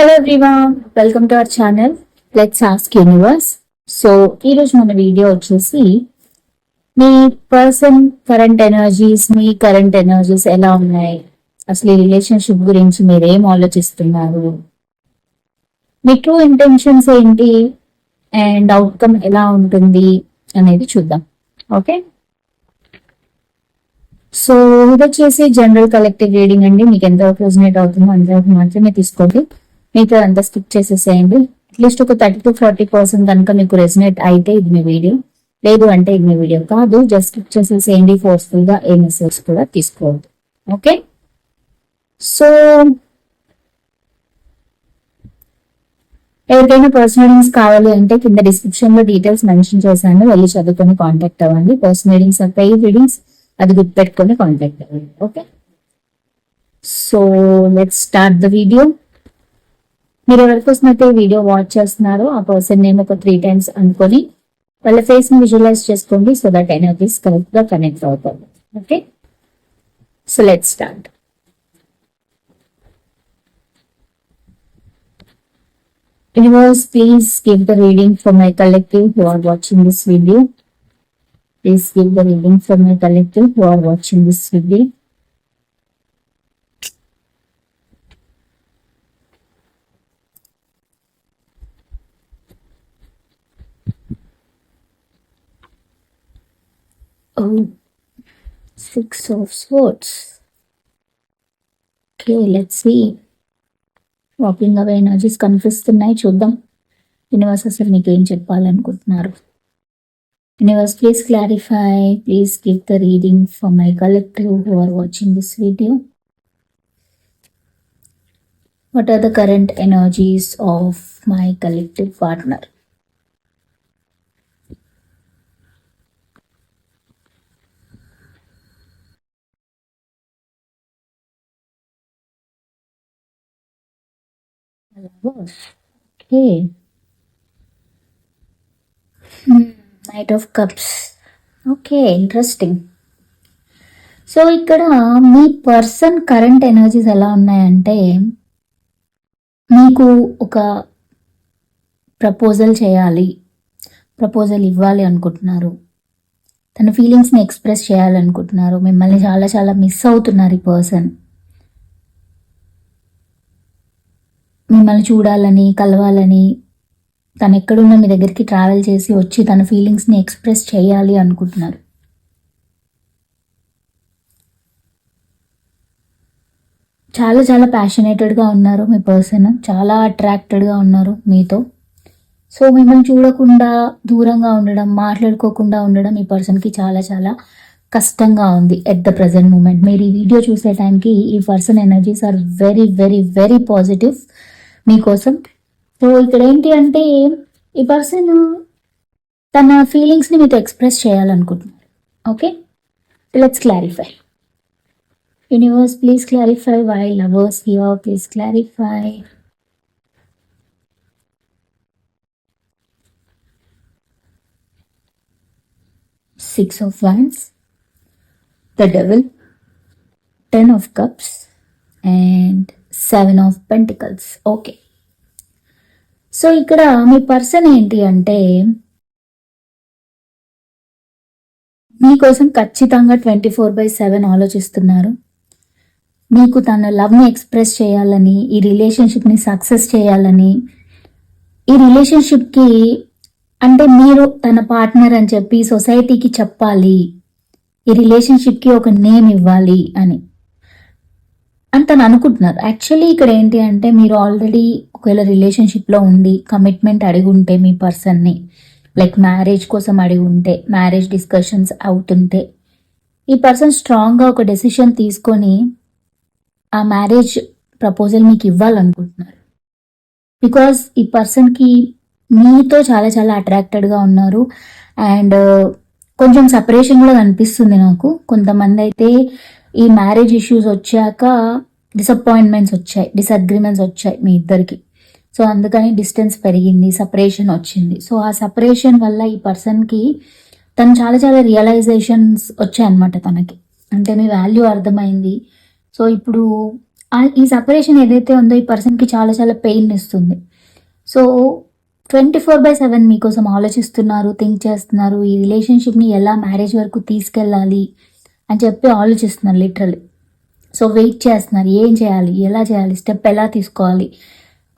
Hello everyone welcome to our channel let's ask universe so ఈరోజు మన video వచ్చేసి మీ పర్సన్ కరెంట్ ఎనర్జీస్ మీ కరెంట్ ఎనర్జీస్ ఎలా ఉన్నాయి? అసలు ఈ రిలేషన్షిప్ గురించి మీరు ఏం ఆలోచిస్తున్నారు? మీ ట్రూ ఇంటెన్షన్స్ ఏంటి? అండ్ అవుట్కమ్ ఎలా ఉంటుంది? అనేది చూద్దాం. ఓకే సో ఇది వచ్చేసి జనరల్ కలెక్టివ్ రీడింగ్ అండి. మీకు ఎంత రెజనేట్ అవుతుందో అంతవరకు మాత్రమే తీసుకోండి. మీతో అంతా స్కిప్ చేసేసేయండి. అట్లీస్ట్ ఒక థర్టీ టు ఫార్టీ పర్సెంట్ కనుక మీకు రెజనేట్ అయితే ఇది మీ వీడియో లేదు అంటే ఇది మీ వీడియో కాదు. జస్ట్ స్కిప్ చేసేసేయండి. ఫోర్స్ఫుల్గా ఏ మెసేజ్ కూడా తీసుకోవద్దు. ఓకే సో ఎవరికైనా పర్సనల్ రీడింగ్స్ కావాలి అంటే కింద డిస్క్రిప్షన్లో డీటెయిల్స్ మెన్షన్ చేశాను. వెళ్ళి చదువుకొని కాంటాక్ట్ అవ్వండి. Personal readings are paid readings అది గుర్తుపెట్టుకొని కాంటాక్ట్ అవ్వండి. Okay so let's start the video మీరు ఎవరికొస్తున్నట్టే వీడియో వాచ్ చేస్తున్నారు ఆ పర్సన్ నేమ్ ఒక త్రీ టైమ్స్ అనుకొని వాళ్ళ ఫేస్ని విజువలైజ్ చేసుకోండి సో దట్ ఎన్ ఆఫ్ కరెక్ట్గా కనెక్ట్ అవుతుంది. Okay so let start universe please give the reading for my collective who are watching this video please give the reading for my collective who are watching this video six six of swords. Okay, let's see. Walking away energies కనిపిస్తున్నాయి చూద్దాం. Universe అసలు మీకు ఏం చెప్పాలనుకుంటున్నారు? Universe please clarify please give the reading for my collective who are watching this video what are the current energies of my collective partner okay knight of cups okay interesting so ఇక్కడ మీ person current energies ఎలా ఉన్నాయంటే మీకు ఒక proposal చేయాలి. Proposal ఇవ్వాలి అనుకుంటున్నారు. తన ఫీలింగ్స్ని ఎక్స్ప్రెస్ చేయాలనుకుంటున్నారు. మిమ్మల్ని చాలా చాలా మిస్ అవుతున్నారు ఈ పర్సన్ మిమ్మల్ని చూడాలని కలవాలని తను ఎక్కడున్నా మీ దగ్గరికి ట్రావెల్ చేసి వచ్చి తన ఫీలింగ్స్ని ఎక్స్ప్రెస్ చేయాలి అనుకుంటున్నారు. చాలా చాలా ప్యాషనేటెడ్గా ఉన్నారు మీ పర్సన్ చాలా అట్రాక్టెడ్గా ఉన్నారు మీతో. సో మిమ్మల్ని చూడకుండా దూరంగా ఉండడం మాట్లాడుకోకుండా ఉండడం ఈ పర్సన్కి చాలా చాలా కష్టంగా ఉంది ఎట్ ద ప్రజెంట్ మూమెంట్ మీరు ఈ వీడియో చూసే టైంకి ఈ person energies are very very very positive మీకోసం. సో ఇక్కడ ఏంటి అంటే ఈ పర్సన్ తన ఫీలింగ్స్ని మీతో ఎక్స్ప్రెస్ చేయాలనుకుంటున్నారు. Okay? Let's clarify universe please clarify why lovers your please clarify six of wands the devil ten of cups and seven of pentacles. Okay. So ఇక్కడ మీ పర్సన్ ఏంటి అంటే మీకోసం ఖచ్చితంగా ట్వంటీ ఫోర్ బై సెవెన్ ఆలోచిస్తున్నారు. మీకు తన లవ్ని ఎక్స్ప్రెస్ చేయాలని ఈ రిలేషన్షిప్ని సక్సెస్ చేయాలని ఈ రిలేషన్షిప్కి అంటే మీరు తన పార్ట్నర్ అని చెప్పి సొసైటీకి చెప్పాలి ఈ రిలేషన్షిప్కి ఒక నేమ్ ఇవ్వాలి అని. అని తను అనుకుంటున్నారు. యాక్చువల్లీ ఇక్కడ ఏంటి అంటే మీరు ఆల్రెడీ ఒకవేళ రిలేషన్షిప్లో ఉండి కమిట్మెంట్ అడిగి ఉంటే మీ పర్సన్ని లైక్ మ్యారేజ్ కోసం అడిగి ఉంటే మ్యారేజ్ డిస్కషన్స్ అవుతుంటే ఈ పర్సన్ స్ట్రాంగ్గా ఒక డెసిషన్ తీసుకొని ఆ మ్యారేజ్ ప్రపోజల్ మీకు ఇవ్వాలనుకుంటున్నారు. బికాస్ ఈ పర్సన్కి మీతో చాలా చాలా అట్రాక్టెడ్గా ఉన్నారు అండ్ uh, కొంచెం సపరేషన్ కూడా కనిపిస్తుంది నాకు. కొంతమంది అయితే ఈ మ్యారేజ్ ఇష్యూస్ వచ్చాక డిసప్పాయింట్మెంట్స్ వచ్చాయి డిసగ్రిమెంట్స్ వచ్చాయి మీ ఇద్దరికి. సో అందుకని డిస్టెన్స్ పెరిగింది సపరేషన్ వచ్చింది. సో ఆ సపరేషన్ వల్ల ఈ పర్సన్కి తను చాలా చాలా రియలైజేషన్స్ వచ్చాయన్నమాట తనకి. అంటే మీ వాల్యూ అర్థమైంది. సో ఇప్పుడు ఈ సపరేషన్ ఏదైతే ఉందో ఈ పర్సన్కి చాలా చాలా పెయిన్ ఇస్తుంది. So twenty four by seven మీకోసం ఆలోచిస్తున్నారు థింక్ చేస్తున్నారు. ఈ రిలేషన్షిప్ని ఎలా మ్యారేజ్ వరకు తీసుకెళ్ళాలి? అని చెప్పి ఆలోచిస్తున్నారు లిటరలీ సో వెయిట్ చేస్తున్నారు ఏం చేయాలి ఎలా చేయాలి స్టెప్ ఎలా తీసుకోవాలి.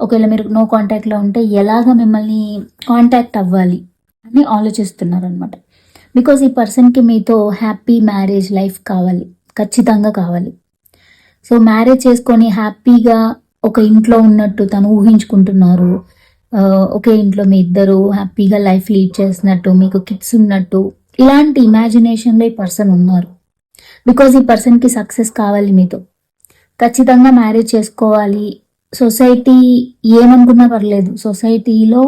ఒకవేళ మీరు నో కాంటాక్ట్లో ఉంటే ఎలాగ మిమ్మల్ని కాంటాక్ట్ అవ్వాలి అని ఆలోచిస్తున్నారు అనమాట బికాజ్ ఈ పర్సన్కి మీతో హ్యాపీ మ్యారేజ్ లైఫ్ కావాలి ఖచ్చితంగా కావాలి. సో మ్యారేజ్ చేసుకొని హ్యాపీగా ఒక ఇంట్లో ఉన్నట్టు తను ఊహించుకుంటున్నారు. Uh, ఒకే ఇంట్లో మీ ఇద్దరు హ్యాపీగా లైఫ్ లీడ్ చేస్తున్నట్టు మీకు కిడ్స్ ఉన్నట్టు ఇలాంటి ఇమాజినేషన్లో ఈ పర్సన్ ఉన్నారు. బికాజ్ ఈ పర్సన్కి సక్సెస్ కావాలి మీతో. ఖచ్చితంగా మ్యారేజ్ చేసుకోవాలి. సొసైటీ ఏమనుకున్నా పర్లేదు. సొసైటీలో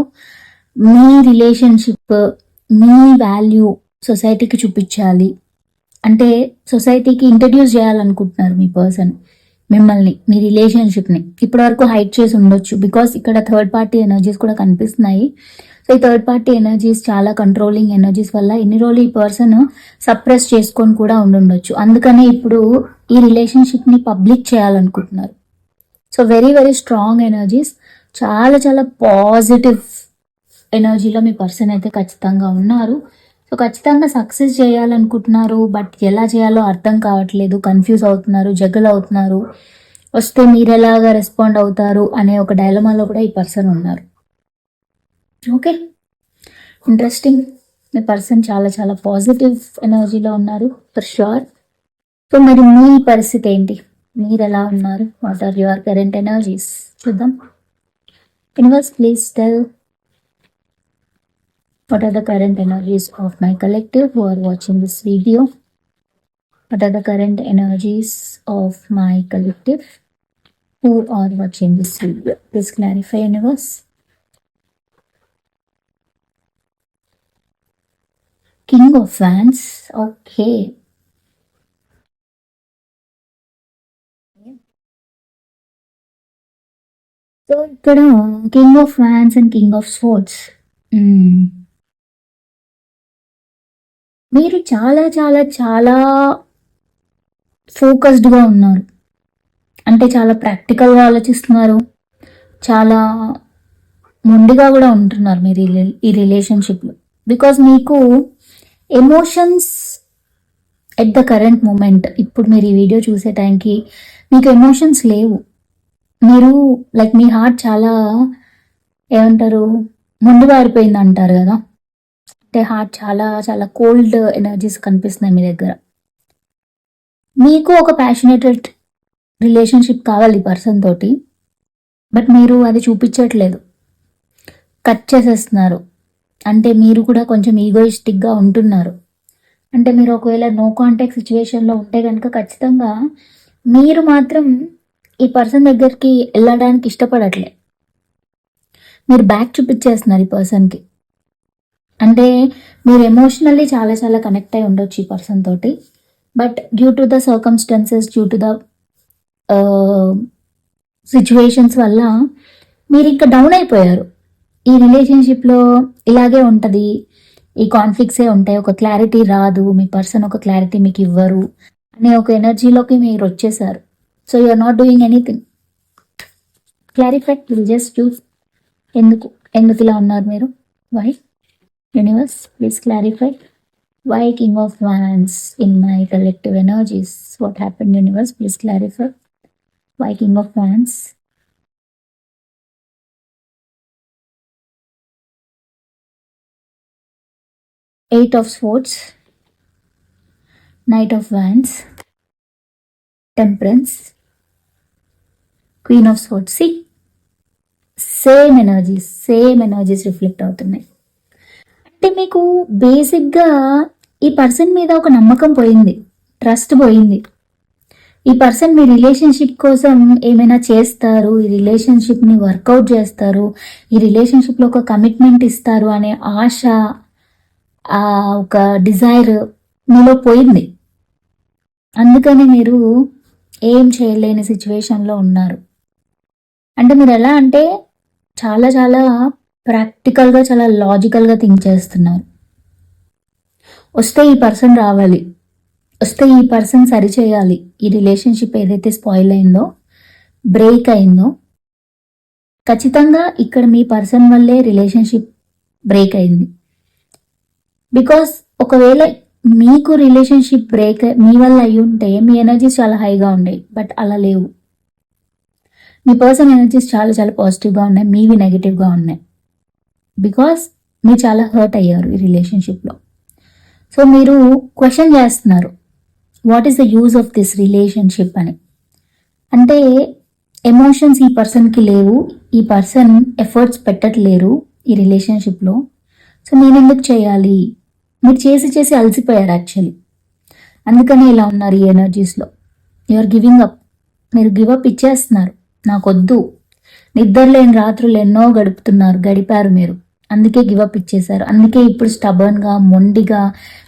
మీ రిలేషన్షిప్ మీ వాల్యూ సొసైటీకి చూపించాలి. అంటే సొసైటీకి ఇంట్రడ్యూస్ చేయాలనుకుంటున్నారు మీ పర్సన్ మిమ్మల్ని మీ రిలేషన్షిప్ని ఇప్పటివరకు హైట్ చేసి ఉండొచ్చు. బికాస్ ఇక్కడ థర్డ్ పార్టీ ఎనర్జీస్ కూడా కనిపిస్తున్నాయి. సో ఈ థర్డ్ పార్టీ ఎనర్జీస్ చాలా కంట్రోలింగ్ ఎనర్జీస్ వల్ల ఎన్ని రోజులు ఈ పర్సన్ సప్రెస్ చేసుకొని కూడా ఉండుండొచ్చు. అందుకనే ఇప్పుడు ఈ రిలేషన్షిప్ని పబ్లిక్ చేయాలనుకుంటున్నారు. So very very strong energies చాలా చాలా పాజిటివ్ ఎనర్జీలో మీ పర్సన్ అయితే ఖచ్చితంగా ఉన్నారు. సో ఖచ్చితంగా సక్సెస్ చేయాలనుకుంటున్నారు బట్ ఎలా చేయాలో అర్థం కావట్లేదు కన్ఫ్యూజ్ అవుతున్నారు జగల్ అవుతున్నారు. వస్తే మీరు ఎలాగా రెస్పాండ్ అవుతారు అనే ఒక డైలమాలో కూడా ఈ పర్సన్ ఉన్నారు. ఓకే. ఇంట్రెస్టింగ్ మీ పర్సన్ చాలా చాలా పాజిటివ్ ఎనర్జీలో ఉన్నారు ఫర్ షూర్ సో మరి మీ పరిస్థితి ఏంటి? మీరు ఎలా ఉన్నారు? What are your current energies చూద్దాం. Universe please tell what are the current energies of my collective who are watching this video what are the current energies of my collective who are watching this video please clarify universe king of ఫ్యాన్స్ okay. So ఇక్కడ king of ఫ్యాన్స్ and king of swords మీరు చాలా చాలా చాలా ఫోకస్డ్గా ఉన్నారు. అంటే చాలా ప్రాక్టికల్గా ఆలోచిస్తున్నారు. చాలా మొండిగా కూడా ఉంటున్నారు మీరు ఈ ఈ రిలేషన్షిప్లో బికాజ్ మీకు emotions at the current moment ఇప్పుడు మీరు ఈ వీడియో చూసే టైంకి మీకు ఎమోషన్స్ లేవు. మీరు లైక్ మీ హార్ట్ చాలా ఏమంటారు ముందు మొండిబారిపోయింది అంటారు కదా. అంటే హార్ట్ చాలా చాలా కోల్డ్ ఎనర్జీస్ కనిపిస్తున్నాయి మీ దగ్గర. మీకు ఒక ప్యాషనేటెడ్ రిలేషన్షిప్ కావాలి ఈ పర్సన్ తోటి బట్ మీరు అది చూపించట్లేదు. కట్ చేసేస్తున్నారు. అంటే మీరు కూడా కొంచెం ఈగోయిస్టిక్గా ఉంటున్నారు. అంటే మీరు ఒకవేళ నో కాంటాక్ట్ సిచ్యువేషన్లో ఉంటే కనుక ఖచ్చితంగా మీరు మాత్రం ఈ పర్సన్ దగ్గరికి వెళ్ళడానికి ఇష్టపడట్లే. మీరు బ్యాక్ చూపించేస్తున్నారు ఈ పర్సన్కి అంటే మీరు ఎమోషనల్లీ చాలా చాలా కనెక్ట్ అయి ఉండొచ్చు ఈ పర్సన్ తోటి. But due to the circumstances due to the situations వల్ల మీరు ఇంకా డౌన్ అయిపోయారు. ఈ రిలేషన్షిప్లో ఇలాగే ఉంటుంది. ఈ కాన్ఫ్లిక్ట్సే ఉంటాయి. ఒక క్లారిటీ రాదు. మీ పర్సన్ ఒక క్లారిటీ మీకు ఇవ్వరు. అనే ఒక ఎనర్జీలోకి మీరు వచ్చేసారు. So you are not doing anything clarify will just చూస్ ఎందుకు ఎందుకు ఇలా ఉన్నారు మీరు? Why universe please clarify why king of wands in my collective energies what happen universe please clarify why king of wands eight of swords knight of wands temperance queen of swords see same energies same energies reflect అవుతున్నాయి. అంటే మీకు బేసిక్గా ఈ person మీద ఒక నమ్మకం పోయింది trust పోయింది. ఈ పర్సన్ మీ రిలేషన్షిప్ కోసం ఏమైనా చేస్తారు ఈ రిలేషన్షిప్ని వర్కౌట్ చేస్తారు ఈ రిలేషన్షిప్లో ఒక కమిట్మెంట్ ఇస్తారు అనే ఆశ ఆ ఒక డిజైర్ మీలో పోయింది. అందుకని మీరు ఏం చేయలేని సిచ్యువేషన్లో ఉన్నారు. అంటే మీరు ఎలా అంటే చాలా చాలా ప్రాక్టికల్గా చాలా లాజికల్గా థింక్ చేస్తున్నారు. వస్తే ఈ పర్సన్ రావాలి. వస్తే ఈ పర్సన్ సరి చేయాలి. ఈ రిలేషన్షిప్ ఏదైతే స్పాయిల్ అయిందో బ్రేక్ అయిందో ఖచ్చితంగా ఇక్కడ మీ పర్సన్ వల్లే రిలేషన్షిప్ బ్రేక్ అయింది. బికాస్ ఒకవేళ మీకు రిలేషన్షిప్ బ్రేక్ మీ వల్ల అయి ఉంటే మీ ఎనర్జీస్ చాలా హైగా ఉండేవి బట్ అలా లేవు. మీ పర్సన్ ఎనర్జీస్ చాలా చాలా పాజిటివ్గా ఉన్నాయి మీవి నెగిటివ్గా ఉన్నాయి. బికాస్ మీరు చాలా హర్ట్ అయ్యారు ఈ రిలేషన్షిప్లో సో మీరు క్వశ్చన్ చేస్తున్నారు what is the use of this relationship అని. అంటే ఎమోషన్స్ ఈ పర్సన్కి లేవు ఈ పర్సన్ ఎఫర్ట్స్ పెట్టట్లేరు ఈ రిలేషన్షిప్లో సో నేను ఎందుకు చేయాలి? మీరు చేసి చేసి అలసిపోయారు యాక్చువల్లీ అందుకనే ఇలా ఉన్నారు ఈ ఎనర్జీస్లో ఆర్ గివింగ్ అప్ మీరు గివప్ ఇచ్చేస్తున్నారు ఇచ్చేస్తున్నారు. నాకొద్దు. నిద్ర లేని రాత్రులు ఎన్నో గడుపుతున్నారు గడిపారు మీరు. అందుకే గివప్ ఇచ్చేశారు. అందుకే ఇప్పుడు స్టబర్న్గా మొండిగా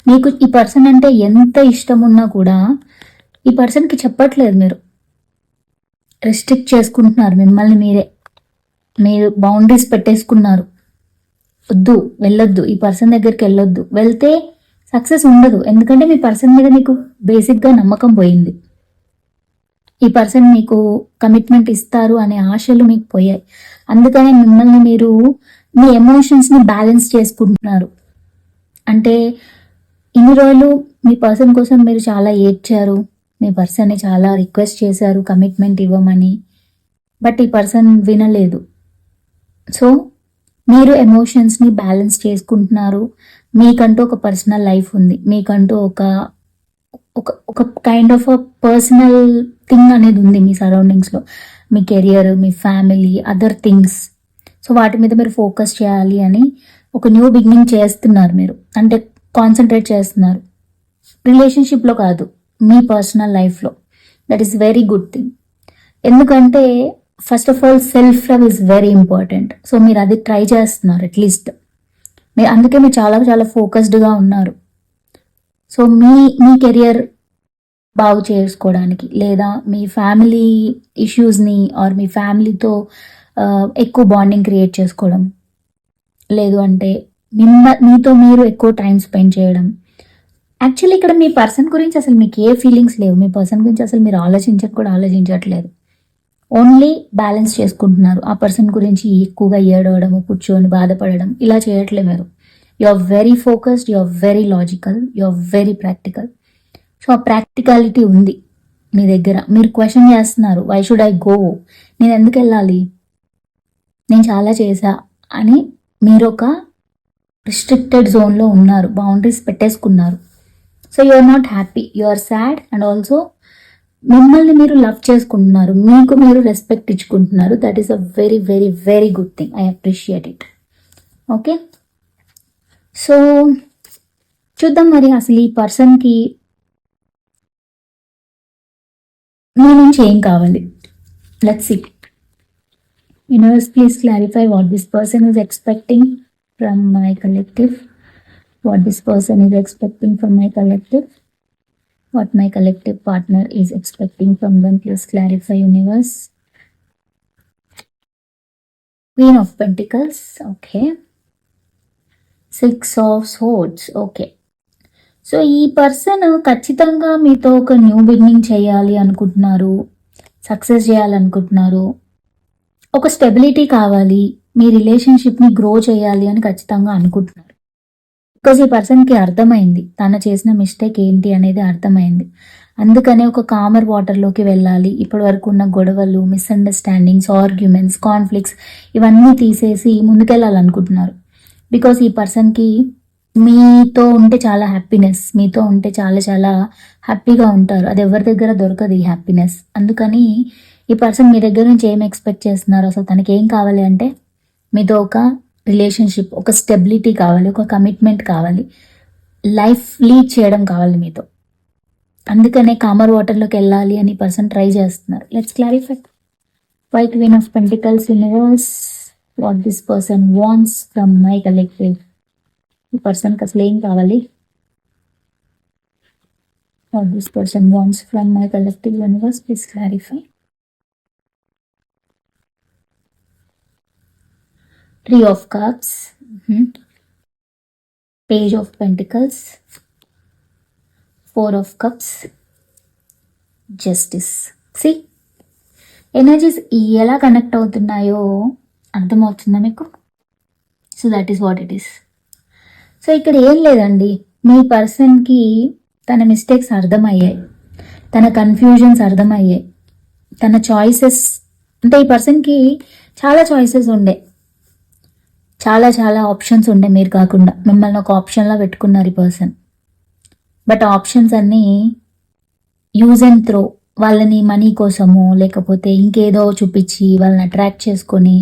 మీకు ఈ పర్సన్ అంటే ఎంత ఇష్టం ఉన్నా కూడా ఈ పర్సన్కి చెప్పట్లేదు మీరు. రెస్ట్రిక్ట్ చేసుకుంటున్నారు. మిమ్మల్ని మీరే. మీరు బౌండరీస్ పెట్టేసుకున్నారు. వద్దు వెళ్ళొద్దు ఈ పర్సన్ దగ్గరికి వెళ్ళొద్దు. వెళ్తే సక్సెస్ ఉండదు. ఎందుకంటే మీ పర్సన్ మీద మీకు బేసిక్గా నమ్మకం పోయింది. ఈ పర్సన్ మీకు కమిట్మెంట్ ఇస్తారు అనే ఆశలు మీకు పోయాయి. అందుకనే మిమ్మల్ని మీరు మీ ఎమోషన్స్ని బ్యాలెన్స్ చేసుకుంటున్నారు. అంటే ఇన్ని రోజులు మీ పర్సన్ కోసం మీరు చాలా ఏడ్చారు. మీ పర్సన్ని చాలా రిక్వెస్ట్ చేశారు కమిట్మెంట్ ఇవ్వమని. బట్ ఈ పర్సన్ వినలేదు. సో మీరు ఎమోషన్స్ని బ్యాలెన్స్ చేసుకుంటున్నారు. మీకంటూ ఒక పర్సనల్ లైఫ్ ఉంది. మీకంటూ ఒక ఒక ఒక kind of a personal thing అనేది ఉంది మీ సరౌండింగ్స్లో మీ కెరియర్ మీ ఫ్యామిలీ అదర్ థింగ్స్ సో వాటి మీద మీరు ఫోకస్ చేయాలి అని ఒక న్యూ బిగినింగ్ చేస్తున్నారు మీరు. అంటే కాన్సన్ట్రేట్ చేస్తున్నారు. రిలేషన్షిప్లో కాదు మీ పర్సనల్ లైఫ్లో that is very good thing ఎందుకంటే first of all self love is very important so మీరు అది ట్రై చేస్తున్నారు అట్లీస్ట్ మీరు అందుకే మీరు చాలా చాలా ఫోకస్డ్గా ఉన్నారు. సో మీ మీ కెరియర్ బాగు చేసుకోవడానికి లేదా మీ ఫ్యామిలీ ఇష్యూస్ని ఆర్ మీ ఫ్యామిలీతో ఎక్కువ బాండింగ్ క్రియేట్ చేసుకోవడం. లేదు అంటే మిమ్మ మీతో మీరు ఎక్కువ టైం స్పెండ్ చేయడం. యాక్చువల్లీ ఇక్కడ మీ పర్సన్ గురించి అసలు మీకు ఏ ఫీలింగ్స్ లేవు. మీ పర్సన్ గురించి అసలు మీరు ఆలోచించక కూడా ఆలోచించట్లేదు. ఓన్లీ బ్యాలెన్స్ చేసుకుంటున్నారు. ఆ పర్సన్ గురించి ఎక్కువగా ఏడవడము కూర్చొని బాధపడడం ఇలా చేయట్లేదు మీరు. You are very focused you are very logical you are very practical so ఆ ప్రాక్టికాలిటీ ఉంది మీ దగ్గర. మీరు క్వశ్చన్ చేస్తున్నారు వై షుడ్ ఐ గో నేను ఎందుకు వెళ్ళాలి? నేను చాలా చేశా అని మీరు ఒక రిస్ట్రిక్టెడ్ జోన్లో ఉన్నారు. Boundaries పెట్టేసుకున్నారు. So you are not happy you are sad and also మిమ్మల్ని మీరు లవ్ చేసుకుంటున్నారు మీకు మీరు respect ఇచ్చుకుంటున్నారు that is a very very very good thing I appreciate it okay so చూద్దాం మరి అసలు ఈ పర్సన్కి మీ నుంచి ఏం కావాలి? Let's see universe please clarify what this person is expecting from my collective what this person is expecting from my collective what my collective partner is expecting from them. Please clarify, universe. Queen of Pentacles, okay. Six of swords okay so ఈ person ఖచ్చితంగా మీతో ఒక new beginning చేయాలి అనుకుంటున్నారు success చేయాలనుకుంటున్నారు ఒక stability కావాలి మీ రిలేషన్షిప్ని grow చేయాలి అని ఖచ్చితంగా అనుకుంటున్నారు బికాజ్ ఈ పర్సన్కి అర్థమైంది. తను చేసిన మిస్టేక్ ఏంటి అనేది అర్థమైంది. అందుకనే ఒక కామర్ వాటర్లోకి వెళ్ళాలి. ఇప్పటి వరకు ఉన్న గొడవలు మిస్అండర్స్టాండింగ్స్ ఆర్గ్యుమెంట్స్ కాన్ఫ్లిక్ట్స్ ఇవన్నీ తీసేసి ముందుకెళ్ళాలనుకుంటున్నారు. బికాస్ ఈ పర్సన్కి మీతో ఉంటే చాలా హ్యాపీనెస్ మీతో ఉంటే చాలా చాలా హ్యాపీగా ఉంటారు. అది ఎవరి దగ్గర దొరకదు ఈ హ్యాపీనెస్. అందుకని ఈ పర్సన్ మీ దగ్గర నుంచి ఏం ఎక్స్పెక్ట్ చేస్తున్నారు? అసలు తనకి ఏం కావాలి అంటే మీతో ఒక రిలేషన్షిప్ ఒక స్టెబిలిటీ కావాలి ఒక కమిట్మెంట్ కావాలి లైఫ్ లీడ్ చేయడం కావాలి మీతో. అందుకనే కామర్ వాటర్లోకి వెళ్ళాలి అని పర్సన్ ట్రై చేస్తున్నారు. Let's clarify why queen of pentacles universe what this person wants from my collective ఈ పర్సన్కి అసలు ఏం కావాలి? What this person wants from my collective universe please clarify three of cups page of pentacles four of cups justice see energies ఎలా connect అవుతున్నాయో అర్థమవుతుందా మీకు? So that is what it is so ఇక్కడ ఏం లేదండి. మీ పర్సన్కి తన మిస్టేక్స్ అర్థమయ్యాయి. తన కన్ఫ్యూజన్స్ అర్థమయ్యాయి. తన చాయిసెస్ అంటే ఈ పర్సన్కి చాలా చాయిసెస్ ఉండే. చాలా చాలా ఆప్షన్స్ ఉండే మీరు కాకుండా. మిమ్మల్ని ఒక ఆప్షన్లా పెట్టుకున్నారు ఈ పర్సన్ బట్ ఆప్షన్స్ అన్నీ యూజ్ అండ్ త్రో వాళ్ళని మనీ కోసము లేకపోతే ఇంకేదో చూపించి వాళ్ళని అట్రాక్ట్ చేసుకొని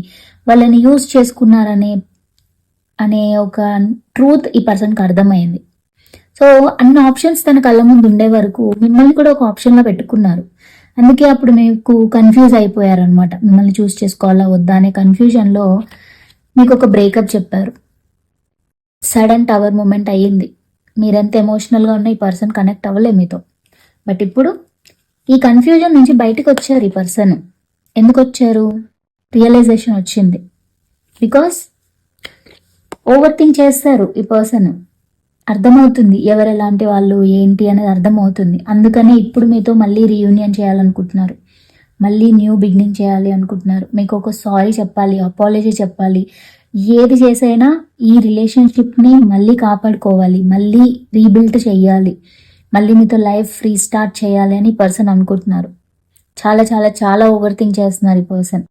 వాళ్ళని యూజ్ చేసుకున్నారనే అనే ఒక ట్రూత్ ఈ పర్సన్కి అర్థమైంది సో అన్ని ఆప్షన్స్ తన కళ్ళ ముందు ఉండే వరకు మిమ్మల్ని కూడా ఒక ఆప్షన్లో పెట్టుకున్నారు. అందుకే అప్పుడు మీకు కన్ఫ్యూజ్ అయిపోయారనమాట మిమ్మల్ని చూస్ చేసుకోవాలా వద్దా అనే కన్ఫ్యూజన్లో మీకు ఒక బ్రేకప్ చెప్పారు. సడన్ టవర్ మూమెంట్ అయ్యింది. మీరెంత ఎమోషనల్గా ఉన్న ఈ పర్సన్ కనెక్ట్ అవ్వలే మీతో. బట్ ఇప్పుడు ఈ కన్ఫ్యూజన్ నుంచి బయటకు వచ్చారు ఈ పర్సన్. ఎందుకు వచ్చారు రియలైజేషన్ వచ్చింది. బికాస్ ఓవర్ థింక్ చేస్తారు ఈ పర్సన్. అర్థమవుతుంది ఎవరు ఎలాంటి వాళ్ళు ఏంటి అనేది అర్థమవుతుంది. అందుకనే ఇప్పుడు మీతో మళ్ళీ రీయూనియన్ చేయాలనుకుంటున్నారు. మళ్ళీ న్యూ బిగినింగ్ చేయాలి అనుకుంటున్నారు. మీకు ఒక సారీ చెప్పాలి అపాలజీ చెప్పాలి. ఏది చేసైనా ఈ రిలేషన్షిప్ని మళ్ళీ కాపాడుకోవాలి మళ్ళీ రీబిల్డ్ చేయాలి మళ్ళీ మీతో లైఫ్ రీస్టార్ట్ చేయాలి అని పర్సన్ అనుకుంటున్నారు. చాలా చాలా చాలా ఓవర్ థింక్ చేస్తున్నారు ఈ పర్సన్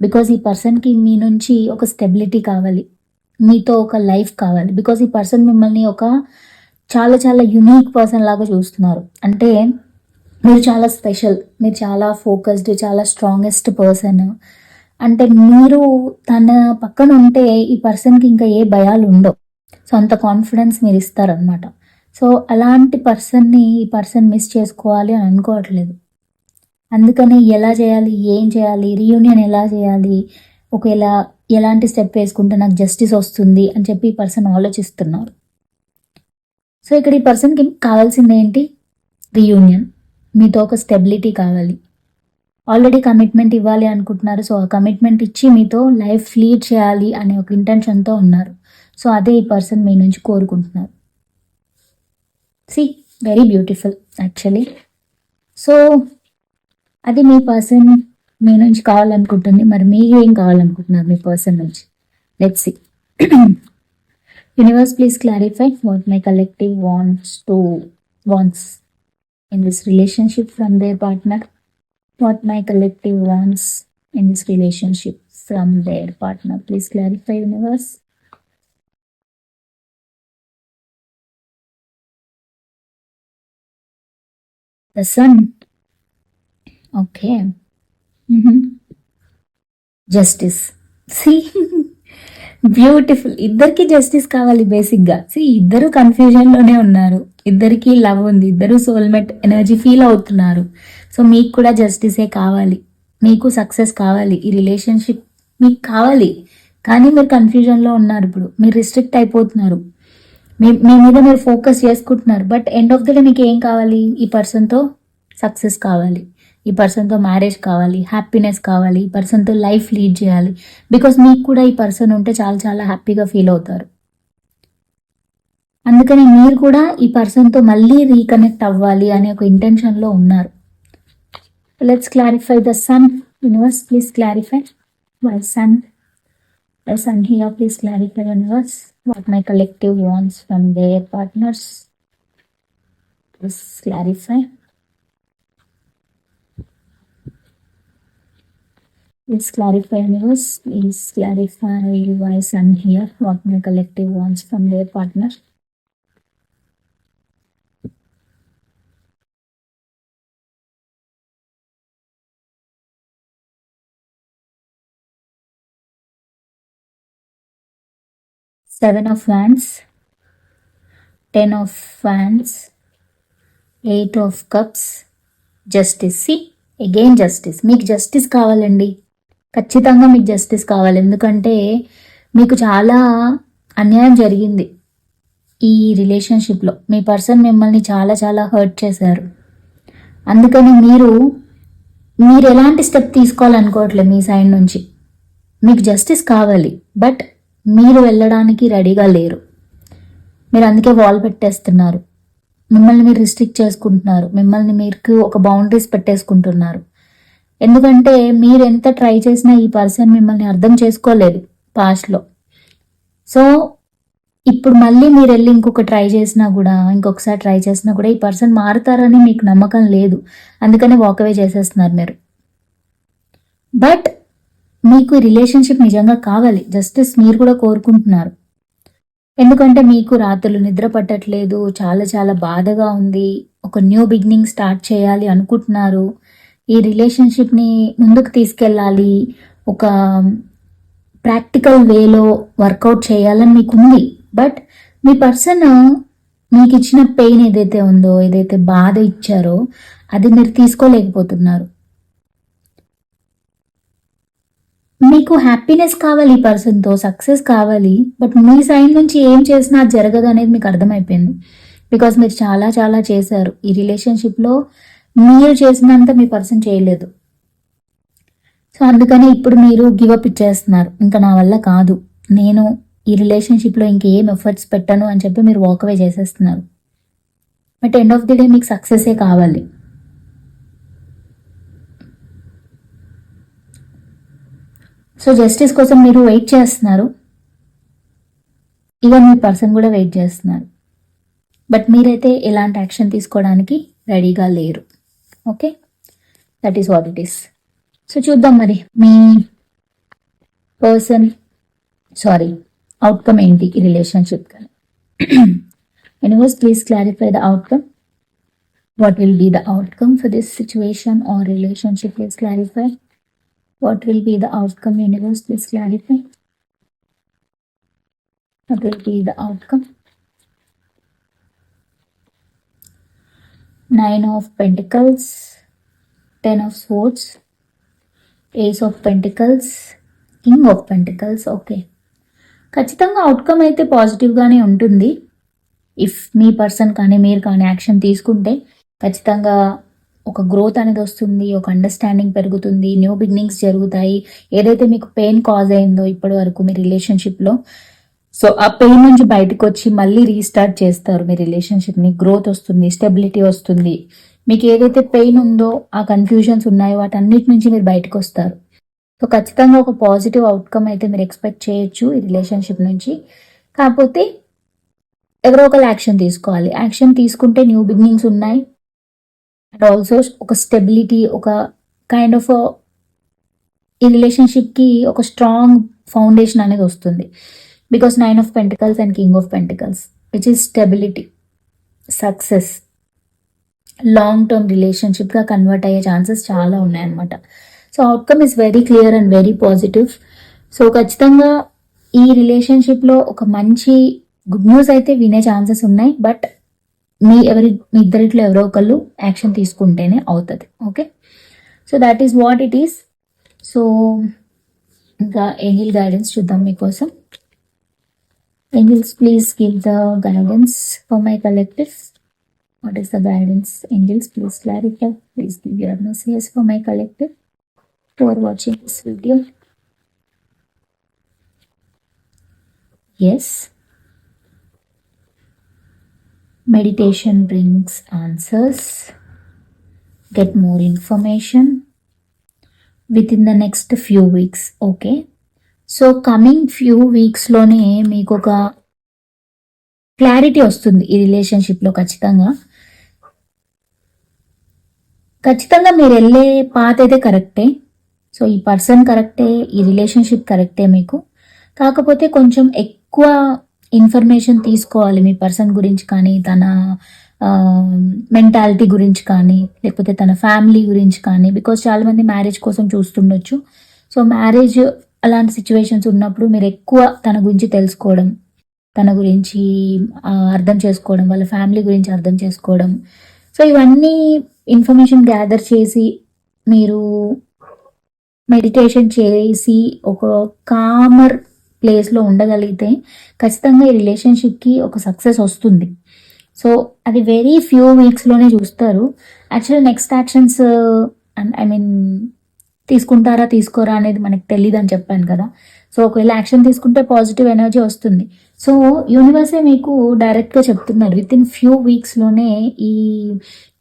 బికాజ్ ఈ పర్సన్కి మీ నుంచి ఒక స్టెబిలిటీ కావాలి మీతో ఒక లైఫ్ కావాలి. బికాజ్ ఈ పర్సన్ మిమ్మల్ని ఒక చాలా చాలా యునీక్ పర్సన్ లాగా చూస్తున్నారు. అంటే మీరు చాలా స్పెషల్ మీరు చాలా ఫోకస్డ్ చాలా స్ట్రాంగెస్ట్ పర్సన్ అంటే మీరు తన పక్కన ఉంటే ఈ పర్సన్కి ఇంకా ఏ భయాలు ఉండవు. సో అంత కాన్ఫిడెన్స్ మీరు ఇస్తారనమాట సో అలాంటి పర్సన్ని ఈ పర్సన్ మిస్ చేసుకోవాలి అని అనుకోవట్లేదు. అందుకని ఎలా చేయాలి ఏం చేయాలి రీయూనియన్ ఎలా చేయాలి ఒకవేళ ఎలాంటి స్టెప్ వేసుకుంటే నాకు జస్టిస్ వస్తుంది అని చెప్పి ఈ పర్సన్ ఆలోచిస్తున్నారు. సో ఇక్కడ ఈ పర్సన్కి కావాల్సింది ఏంటి రీయూనియన్ మీతో ఒక స్టెబిలిటీ కావాలి. ఆల్రెడీ కమిట్మెంట్ ఇవ్వాలి అనుకుంటున్నారు. సో ఆ కమిట్మెంట్ ఇచ్చి మీతో లైఫ్ లీడ్ చేయాలి అనే ఒక ఇంటెన్షన్తో ఉన్నారు. సో అదే ఈ పర్సన్ మీ నుంచి కోరుకుంటున్నారు. See very beautiful actually so అది మీ పర్సన్ మీ నుంచి కావాలనుకుంటుంది. మరి మీరు ఏం కావాలనుకుంటున్నారు మీ పర్సన్ నుంచి? Let see universe please clarify what my collective wants to wants in this relationship from their partner, what my collective wants in this relationship from their partner. Please clarify, universe. The sun. Okay. Mm-hmm. Justice see beautiful ఇద్దరికి justice కావాలి బేసిక్గా C ఇద్దరు కన్ఫ్యూజన్లోనే ఉన్నారు ఇద్దరికి love ఉంది. ఇద్దరు soulmate energy feel అవుతున్నారు. So మీకు కూడా జస్టిసే కావాలి. మీకు సక్సెస్ కావాలి. ఈ రిలేషన్షిప్ మీకు కావాలి. కానీ మీరు కన్ఫ్యూజన్లో ఉన్నారు ఇప్పుడు. మీరు రిస్ట్రిక్ట్ అయిపోతున్నారు. మీ మీ మీద మీరు ఫోకస్ చేసుకుంటున్నారు. But end of the day మీకు ఏం కావాలి? ఈ పర్సన్తో సక్సెస్ కావాలి. ఈ పర్సన్తో మ్యారేజ్ కావాలి. హ్యాపీనెస్ కావాలి. ఈ పర్సన్తో లైఫ్ లీడ్ చేయాలి. బికాస్ మీకు కూడా ఈ పర్సన్ ఉంటే చాలా చాలా హ్యాపీగా ఫీల్ అవుతారు. అందుకని మీరు కూడా ఈ పర్సన్తో మళ్ళీ రీకనెక్ట్ అవ్వాలి అనే ఒక ఇంటెన్షన్లో ఉన్నారు. Let's clarify the sun universe please clarify my sun the sun here please clarify universe what my collective wants from their partners please clarify Please clarify universe Please clarify why sun here, what my collective wants from their partner. Seven of Wands, ten of fans eight of cups justice see again justice. మీకు justice కావాలండి. ఖచ్చితంగా మీకు justice కావాలి. ఎందుకంటే మీకు చాలా అన్యాయం జరిగింది ఈ రిలేషన్షిప్లో. మీ పర్సన్ మిమ్మల్ని చాలా చాలా హర్ట్ చేశారు. అందుకని మీరు మీరు ఎలాంటి స్టెప్ తీసుకోవాలనుకోవట్లేదు మీ సైడ్ నుంచి. మీకు జస్టిస్ కావాలి. బట్ మీరు వెళ్ళడానికి రెడీగా లేరు. మీరు అందుకే వాల్ పెట్టేస్తున్నారు. మిమ్మల్ని మీరు రిస్ట్రిక్ట్ చేసుకుంటున్నారు. మిమ్మల్ని మీరు ఒక బౌండరీస్ పెట్టేసుకుంటున్నారు. ఎందుకంటే మీరు ఎంత ట్రై చేసినా ఈ పర్సన్ మిమ్మల్ని అర్థం చేసుకోలేదు పాస్ట్లో సో ఇప్పుడు మళ్ళీ మీరు వెళ్ళి ఇంకొక ట్రై చేసినా కూడా ఇంకొకసారి ట్రై చేసినా కూడా ఈ పర్సన్ మారుతారని మీకు నమ్మకం లేదు. అందుకనే వాకవే చేసేస్తున్నారు మీరు. బట్ మీకు రిలేషన్షిప్ నిజంగా కావాలి. జస్టిస్ మీరు కూడా కోరుకుంటున్నారు. ఎందుకంటే మీకు రాత్రులు నిద్ర పట్టట్లేదు చాలా చాలా బాధగా ఉంది ఒక న్యూ బిగినింగ్ స్టార్ట్ చేయాలి అనుకుంటున్నారు. ఈ రిలేషన్షిప్ని ముందుకు తీసుకెళ్ళాలి. ఒక ప్రాక్టికల్ వేలో వర్కౌట్ చేయాలని మీకు ఉంది బట్ మీ పర్సన్ మీకు ఇచ్చిన పెయిన్ ఏదైతే ఉందో ఏదైతే బాధ ఇచ్చారో అది మీరు తీసుకోలేకపోతున్నారు. మీకు హ్యాపీనెస్ కావాలి ఈ పర్సన్తో సక్సెస్ కావాలి బట్ మీ సైడ్ నుంచి ఏం చేసినా అది జరగదు అనేది మీకు అర్థమైపోయింది. బికాస్ మీరు చాలా చాలా చేశారు. ఈ రిలేషన్షిప్లో మీరు చేసినంత మీ పర్సన్ చేయలేదు. సో అందుకని ఇప్పుడు మీరు గివప్ ఇచ్చేస్తున్నారు. ఇంకా నా వల్ల కాదు. నేను ఈ రిలేషన్షిప్లో ఇంకేం ఎఫర్ట్స్ పెట్టను అని చెప్పి మీరు వాకవే చేసేస్తున్నారు. But end of the day మీకు సక్సెసే కావాలి. సో జస్టిస్ కోసం మీరు వెయిట్ చేస్తున్నారు. ఈవెన్ మీ పర్సన్ కూడా వెయిట్ చేస్తున్నారు. బట్ మీరైతే ఎలాంటి యాక్షన్ తీసుకోవడానికి రెడీగా లేరు. Okay? That is what it is so చూద్దాం మరి. మీ పర్సన్ సారీ అవుట్కమ్ ఏంటి ఈ రిలేషన్షిప్ కానీ anyways please clarify the outcome what will be the outcome for this situation or relationship please clarify what will be the outcome universe please clarify what will be the outcome nine of pentacles ten of swords ace of pentacles king of pentacles okay ఖచ్చితంగా outcome అయితే పాజిటివ్గానే ఉంటుంది if me person కానీ మీరు కానీ action తీసుకుంటే ఖచ్చితంగా ఒక గ్రోత్ అనేది వస్తుంది ఒక అండర్స్టాండింగ్ పెరుగుతుంది న్యూ బిగినింగ్స్ జరుగుతాయి. ఏదైతే మీకు పెయిన్ కాజ్ అయిందో ఇప్పటి వరకు మీ రిలేషన్షిప్లో సో ఆ పెయిన్ నుంచి బయటకు వచ్చి మళ్ళీ రీస్టార్ట్ చేస్తారు మీ రిలేషన్షిప్ని గ్రోత్ వస్తుంది స్టెబిలిటీ వస్తుంది. మీకు ఏదైతే పెయిన్ ఉందో ఆ కన్ఫ్యూజన్స్ ఉన్నాయో వాటన్నిటి నుంచి మీరు బయటకు వస్తారు. సో ఖచ్చితంగా ఒక పాజిటివ్ అవుట్కమ్ అయితే మీరు ఎక్స్పెక్ట్ చేయొచ్చు ఈ రిలేషన్షిప్ నుంచి. కాకపోతే ఎవరో ఒకరు యాక్షన్ తీసుకోవాలి. యాక్షన్ తీసుకుంటే న్యూ బిగినింగ్స్ ఉన్నాయి. అండ్ ఆల్సో ఒక స్టెబిలిటీ ఒక కైండ్ ఆఫ్ ఈ రిలేషన్షిప్కి ఒక స్ట్రాంగ్ ఫౌండేషన్ అనేది వస్తుంది. Because nine of pentacles and king of pentacles which is stability success long term రిలేషన్షిప్గా convert అయ్యే ఛాన్సెస్ చాలా ఉన్నాయన్నమాట so outcome is very clear and very positive so ఖచ్చితంగా ఈ రిలేషన్షిప్లో ఒక మంచి గుడ్ న్యూస్ అయితే వినే ఛాన్సెస్ ఉన్నాయి. బట్ మీ ఎవరి మీ ఇద్దరిట్లో ఎవరో ఒకళ్ళు యాక్షన్ తీసుకుంటేనే అవుతుంది okay? So that is what it is so ఇంకా ఏంజిల్ గైడెన్స్ చూద్దాం మీకోసం. Angels please give the guidance for my collective what is the guidance angels please clarify please give your messages for my collective for watching this video yes meditation brings answers. Get more information within the next few weeks. Okay. So coming few వీక్స్లోనే మీకు ఒక clarity వస్తుంది ఈ రిలేషన్షిప్లో ఖచ్చితంగా ఖచ్చితంగా మీరు వెళ్ళే పాత అయితే కరెక్టే సో ఈ పర్సన్ కరెక్టే ఈ రిలేషన్షిప్ కరెక్టే మీకు కాకపోతే కొంచెం ఎక్కువ ఇన్ఫర్మేషన్ తీసుకోవాలి మీ పర్సన్ గురించి కానీ తన మెంటాలిటీ గురించి కానీ లేకపోతే తన ఫ్యామిలీ గురించి కానీ బికాస్ చాలామంది మ్యారేజ్ కోసం చూస్తుండొచ్చు. సో మ్యారేజ్ అలాంటి సిచ్యువేషన్స్ ఉన్నప్పుడు మీరు ఎక్కువ తన గురించి తెలుసుకోవడం తన గురించి అర్థం చేసుకోవడం వాళ్ళ ఫ్యామిలీ గురించి అర్థం చేసుకోవడం. సో ఇవన్నీ ఇన్ఫర్మేషన్ గ్యాదర్ చేసి మీరు మెడిటేషన్ చేసి ఒక కామర్ ప్లేస్లో ఉండగలిగితే ఖచ్చితంగా ఈ రిలేషన్షిప్కి ఒక సక్సెస్ వస్తుంది. సో అది వెరీ ఫ్యూ వీక్స్లోనే చూస్తారు. Actual next actions I mean తీసుకుంటారా తీసుకోరా అనేది మనకి తెలియదు అని చెప్పాను కదా. సో ఒకవేళ యాక్షన్ తీసుకుంటే పాజిటివ్ ఎనర్జీ వస్తుంది. సో యూనివర్సే మీకు డైరెక్ట్గా చెప్తున్నారు. విత్ ఇన్ ఫ్యూ వీక్స్లోనే ఈ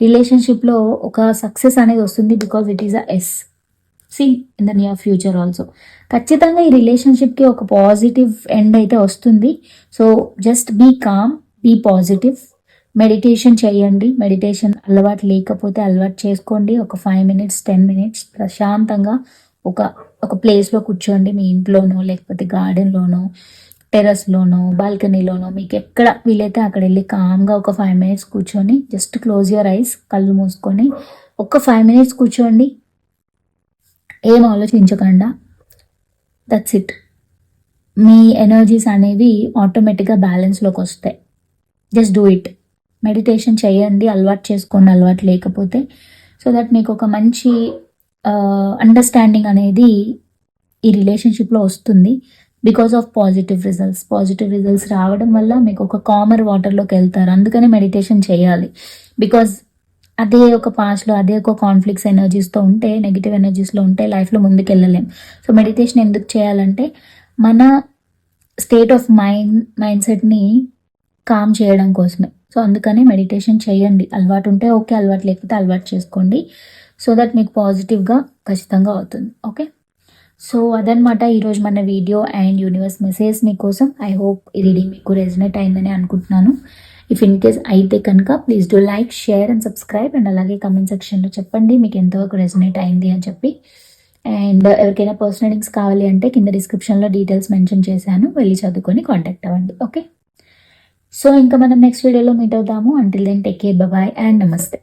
రిలేషన్షిప్లో ఒక సక్సెస్ అనేది వస్తుంది because it is a as see in the near future also ఖచ్చితంగా ఈ రిలేషన్షిప్కి ఒక పాజిటివ్ ఎండ్ అయితే వస్తుంది. So just be calm be positive meditation చేయండి. మెడిటేషన్ అలవాటు లేకపోతే అలవాటు చేసుకోండి. ఒక ఫైవ్ మినిట్స్ టెన్ మినిట్స్ ప్రశాంతంగా ఒక ఒక ప్లేస్లో కూర్చోండి. మీ ఇంట్లోనో లేకపోతే గార్డెన్లోనో టెర్రస్లోనో బాల్కనీలోనో మీకు ఎక్కడ వీలైతే అక్కడ వెళ్ళి కామ్గా ఒక ఫైవ్ మినిట్స్ కూర్చొని జస్ట్ క్లోజ్ యువర్ ఐస్ కళ్ళు మూసుకొని ఒక ఫైవ్ మినిట్స్ కూర్చోండి. ఏం ఆలోచించకుండా దట్స్ ఇట్ మీ ఎనర్జీస్ అనేవి ఆటోమేటిక్గా బ్యాలెన్స్లోకి వస్తాయి. జస్ట్ డూ ఇట్ మెడిటేషన్ చేయండి అలవాటు చేసుకోండి అలవాటు లేకపోతే. సో దట్ మీకు ఒక మంచి అండర్స్టాండింగ్ అనేది ఈ రిలేషన్షిప్లో వస్తుంది. Because of positive results positive results రావడం వల్ల మీకు ఒక కామర్ వాటర్లోకి వెళ్తారు. అందుకనే మెడిటేషన్ చేయాలి. బికాస్ అదే ఒక పాస్ట్లో అదే ఒక కాన్ఫ్లిక్ట్స్ ఎనర్జీస్తో ఉంటే నెగిటివ్ ఎనర్జీస్లో ఉంటే లైఫ్లో ముందుకు వెళ్ళలేం సో మెడిటేషన్ ఎందుకు చేయాలంటే మన స్టేట్ ఆఫ్ మైండ్ మైండ్ సెట్ని కామ్ చేయడం కోసమే. సో అందుకని మెడిటేషన్ చేయండి. అలవాటు ఉంటే ఓకే అలవాటు లేకపోతే అలవాటు చేసుకోండి. సో దట్ మీకు పాజిటివ్గా ఖచ్చితంగా అవుతుంది. ఓకే సో అదనమాట ఈరోజు మన వీడియో అండ్ యూనివర్స్ మెసేజ్ మీకోసం. ఐ హోప్ ఈ రీడింగ్ మీకు రెజినేట్ అయిందని అనుకుంటున్నాను. ఇఫ్ ఇన్ కేస్ అయితే కనుక please do like share and subscribe and అలాగే కమెంట్ సెక్షన్లో చెప్పండి. మీకు ఎంతవరకు రెజినేట్ అయింది అని చెప్పి. అండ్ ఎవరికైనా పర్సనల్ లింక్స్ కావాలి అంటే కింద డిస్క్రిప్షన్లో డీటెయిల్స్ మెన్షన్ చేశాను. వెళ్ళి చదువుకొని కాంటాక్ట్ అవ్వండి. ఓకే సో ఇంకా మనం నెక్స్ట్ వీడియోలో మీట్ అవుతాము until then take care bye and నమస్తే